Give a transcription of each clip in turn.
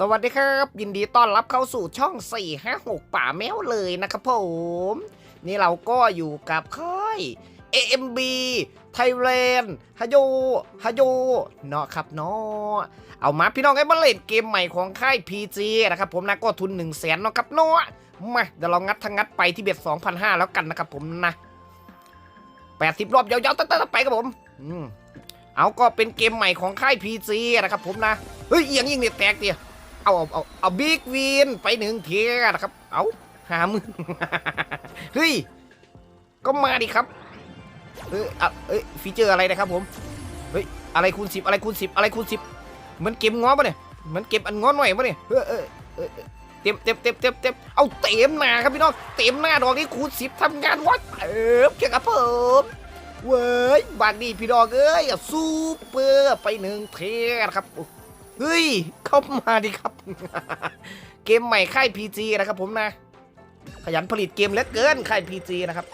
สวัสดีครับ ยินดีต้อนรับเข้าสู่ช่อง 456 ป่าแมวเลยนะครับผม นี่เราก็อยู่กับค่าย AMB Thailand ฮโยฮโยเนาะครับเนาะเอามาพี่น้องไอ้มาเล่นเกมใหม่ของค่าย PG นะครับผมนะก็ทุน 1 0 0 0 0แสนเนาะครับเนาะมาเดี๋ยวเรางัดทั้งงัดไปที่เบ็ด2,500 แล้วกันนะครับผมนะ 80 รอบยาวๆตั้งๆไปครับผมอืมเอาก็เป็นเกมใหม่ของค่าย PG นะครับผมนะ เฮ้ยเอียงยิงเนี่ยแตกเดีย เอาเอาเอาเอาบิ๊กวินไปหนึ่งเทียนะครับ เอาหามือเฮ้ย ก็มาดิครับเอออะเอ้ยฟีเจอร์อะไรนะครับผม เฮ้ย อะไรคูณสิบอะไรคูณสิบอะไรคูณสิบเหมือนเก็บง้อปะเนี่ยเหมือนเก็บอันง้อหน่อยปะเนี่ยเออเออเออเต็มเต็มเต็มเต็มเต็มเอาเต็มหน้าครับพี่น้อง เต็มหน้าดอกนี้คูณสิบทำงานวัดเออเกี่ยวกับผมเว้ยบางดีพี่น้องเอ้ยอะซูเปอร์ไปหนึ่งเทียนะครับ เฮ้ย เข้ามาดิครับ เกมใหม่ค่าย PG นะครับผมนะ ขยันผลิตเกมเหลือเกินค่าย PG นะครับ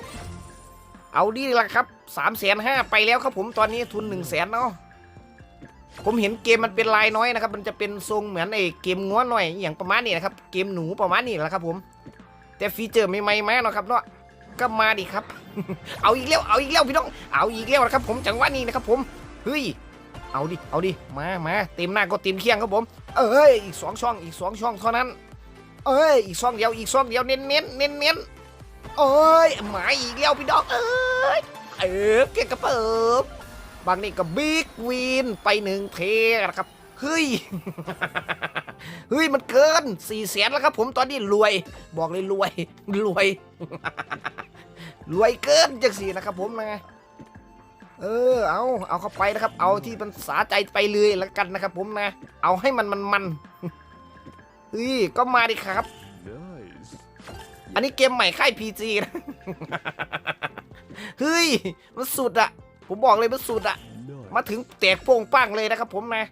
เอาดีละครับ3ามแสนห้าไปแล้วครับผมตอนนี้ทุน1นึ่งแสนเนาะผมเห็นเกมมันเป็นลายน้อยนะครับ มันจะเป็นทรงเหมือนไอ้เกมง้วนหน่อย อย่างประมาณนี้นะครับ เกมหนูประมาณนี้แหละครับผม แต่ฟีเจอร์ไม่ใหม่ๆมาเนาะครับเนาะก็มาดิครับ เอาอีกแล้ว เอาอีกแล้วพี่น้อง เอาอีกแล้วนะครับผมจังหวะนี้นะครับผม เฮ้ย เอาดิ เอาดิ มามาเต็มหน้าก็เต็มเคียงครับผม เอ้ย อีกสองช่อง อีกสองช่องเท่านั้น เอ้ย อีกช่องเดียว อีกช่องเดียว เน้นเน้นเน้นเน้นเอ้ยหมายอีกแล้วพี่ดอกเอ้ย เออเก่งกระเปิบบางนี่ก็บิ๊กวินไปหนึ่งเทนะครับ เฮ้ย เฮ้ย มันเกินสี่แสนแล้วครับผม ตอนนี้รวย บอกเลยรวย รวย รวยเกินจังสี่นะครับผมนะ เออเอาเอาเข้าไปนะครับ เอาที่มันสาใจไปเลยแล้วกันนะครับ ผมนะ เอาให้มันมันมันเฮ้ยก็มาดิครับ อันนี้เกมใหม่ค่าย PG นะเฮ้ยมันสุดอะผมบอกเลยมันสุดอะมาถึงแตกโป่งป้างเลยนะครับ ผมนะ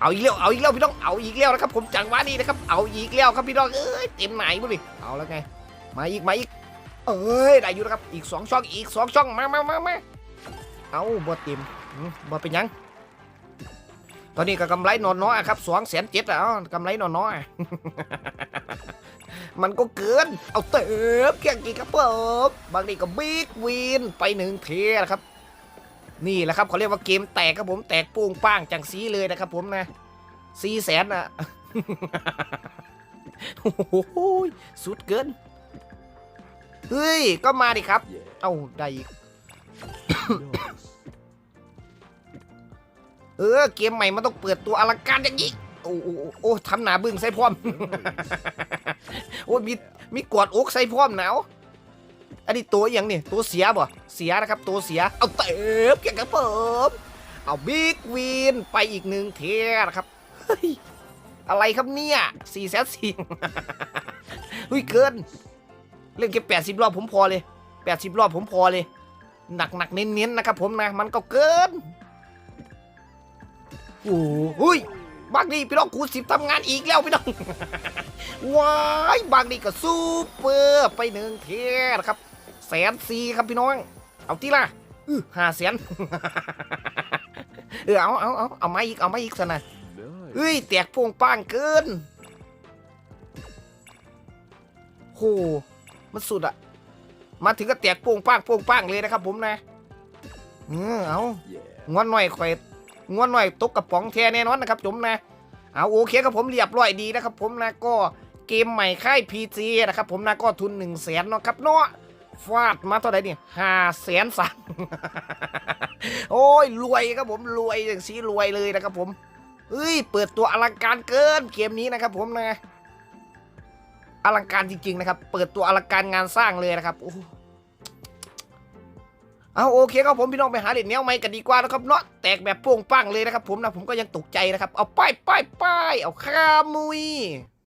เอาอีกแล้วเอาอีกแล้วพี่น้องเอาอีกแล้วนะครับ ผมจังหวะนี้นะครับ เอาอีกแล้วครับพี่น้องเอ้ยเต็มไหนบุดิเอาแล้วไง มาอีกมาอีกเอ้ยได้อยู่นะครับอีกสองช่องอีกสองช่องมามามามา เอาบ่เต็มมบ่เป็นยัง ตอนนี้ก็กำไรนอนน้อยอะครับสองแสนเจ็ดแล้วกำไรนอนน้อยมันก็เกิน เอาเติมเกี่งกี่ครับผมบางทีก็บิ๊กวินไปหนึ่งเทนะครับ นี่แหละครับเขาเรียกว่าเกมแตกครับผมแตกป้งป้างจังสีเลยนะครับผมนะสี่แสนอะโอ้โหสุดเกิน เฮ้ย ก็มาดิครับ เอาได้อีก เออ เกมใหม่มันต้องเปิดตัวอลังการอย่างนี้ โอ้โอ้โอ้ทำหนาบึ้งใส่พร้อม โอ้ยมีมีกอดอกใส่พร้อมหนาวอันนี้ตัวอย่างนี่ตัวเสียบ่เสียนะครับ ตัวเสีย เอาเติมเก่งกับผมเอาบิ๊กวินไปอีกหนึ่งเทียนะครับอะไรครับเนี่ยสี่แสนสี่เฮ้ยเกิน เล่นแค่แปดสิบรอบผมพอเลยแปดสิบรอบผมพอเลย หนักหนักเน้นๆนนะครับผมนะมันก็เกินโอ้โหยบางนี่พี่น้องคูณสิบทำงานอีกแล้วพี่น้องว้ายบางนี่ก็ซูเปอร์ไปหนึ่งเทียนะครับแสนสี่ครับพี่น้อง เอาที่ละห้าแสนเออเอาเอาเอาเอามาอีกเอามาอีกสนะเฮ้ยแตกโป่งป้างเกินโหมันสุดอะ มาถึงก็แตกโป่งป้างโป่งป้างเลยนะครับผมนะเออเอา Yeah. งอนหน่อยข่อยงอนหน่อยตกกระป๋องแท้แน่นอนนะครับผมนะ เอาโอเคครับผมเรียบร้อยดีนะครับผมนะก็เกมใหม่ค่าย PG นะครับผมนะก็ทุน1นึ่งแสนเนาะครับเนาะฟาดมาเท่าไหร่เนี่ยห้าแสนสามโอ้ยรวยครับผมรวยอย่างสีรวยเลยนะครับผมเอ้ยเปิดตัวอลังการเกินเกมนี้นะครับผมนะอลังการจริงๆนะครับ เปิดตัวอลังการงานสร้างเลยนะครับ โอ้ เอาโอเคครับผมพี่น้องไปหาเหรียญแนวใหม่กันดีกว่านะครับเนาะแตกแบบโป่งปังเลยนะครับผมนะผมก็ยังตกใจนะครับเอาป้ายป้ายป้ายเอาข้ามุย